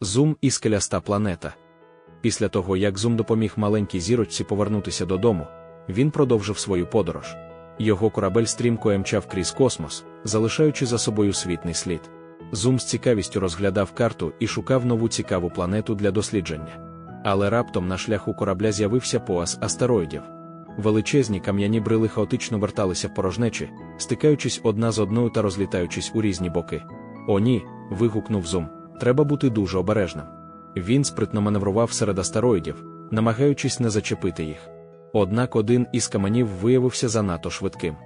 Зум і скеляста планета. Після того, як Зум допоміг маленькій зірочці повернутися додому, він продовжив свою подорож. Його корабель стрімко мчав крізь космос, залишаючи за собою світний слід. Зум з цікавістю розглядав карту і шукав нову цікаву планету для дослідження. Але раптом на шляху корабля з'явився пояс астероїдів. Величезні кам'яні брили хаотично верталися порожнечі, стикаючись одна з одною та розлітаючись у різні боки. О, ні. вигукнув Зум. Треба бути дуже обережним. Він спритно маневрував серед астероїдів, намагаючись не зачепити їх. Однак один із каменів виявився занадто швидким.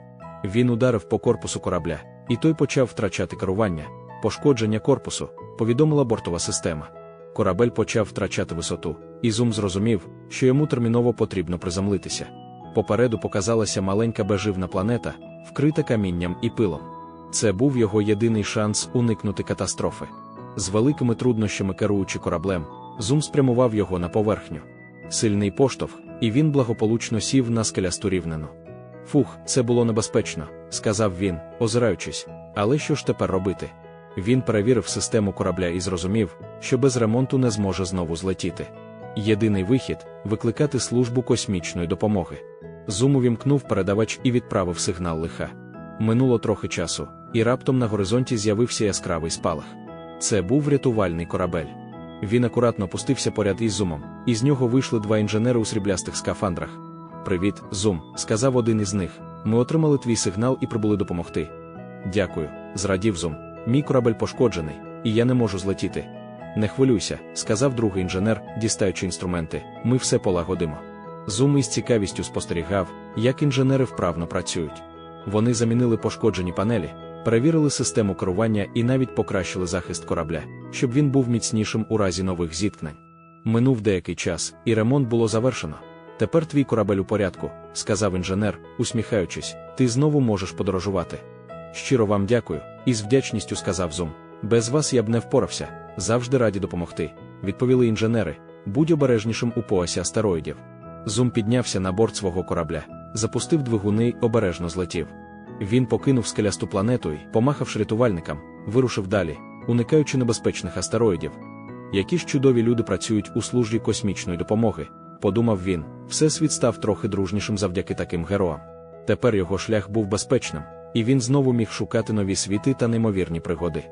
Він ударив по корпусу корабля, і той почав втрачати керування. Пошкодження корпусу, повідомила бортова система. Корабель почав втрачати висоту, і Зум зрозумів, що йому терміново потрібно приземлитися. Попереду показалася маленька безживна планета, вкрита камінням і пилом. Це був його єдиний шанс уникнути катастрофи. З великими труднощами керуючи кораблем, Зум спрямував його на поверхню. Сильний поштовх, і він благополучно сів на скелясту рівнину. Фух, це було небезпечно, сказав він, озираючись. Але що ж тепер робити? Він перевірив систему корабля і зрозумів, що без ремонту не зможе знову злетіти. Єдиний вихід викликати службу космічної допомоги. Зум увімкнув передавач і відправив сигнал лиха. Минуло трохи часу, і раптом на горизонті з'явився яскравий спалах. Це був рятувальний корабель. Він акуратно опустився поряд із зумом, і з нього вийшли два інженери у сріблястих скафандрах. Привіт, Зум, сказав один із них. Ми отримали твій сигнал і прибули допомогти. Дякую, зрадів Зум. Мій корабель пошкоджений, і я не можу злетіти. Не хвилюйся, сказав другий інженер, дістаючи інструменти. Ми все полагодимо. Зум із цікавістю спостерігав, як інженери вправно працюють. Вони замінили пошкоджені панелі, перевірили систему керування і навіть покращили захист корабля, щоб він був міцнішим у разі нових зіткнень. Минув деякий час, і ремонт було завершено. Тепер твій корабель у порядку, сказав інженер, усміхаючись, ти знову можеш подорожувати. Щиро вам дякую, із вдячністю сказав Зум. Без вас я б не впорався, завжди раді допомогти. Відповіли інженери, будь обережнішим у поясі астероїдів. Зум піднявся на борт свого корабля, запустив двигуни й обережно злетів. Він покинув скелясту планету і, помахавши рятувальникам, вирушив далі, уникаючи небезпечних астероїдів. Які ж чудові люди працюють у службі космічної допомоги, подумав він, всесвіт став трохи дружнішим завдяки таким героям. Тепер його шлях був безпечним, і він знову міг шукати нові світи та неймовірні пригоди.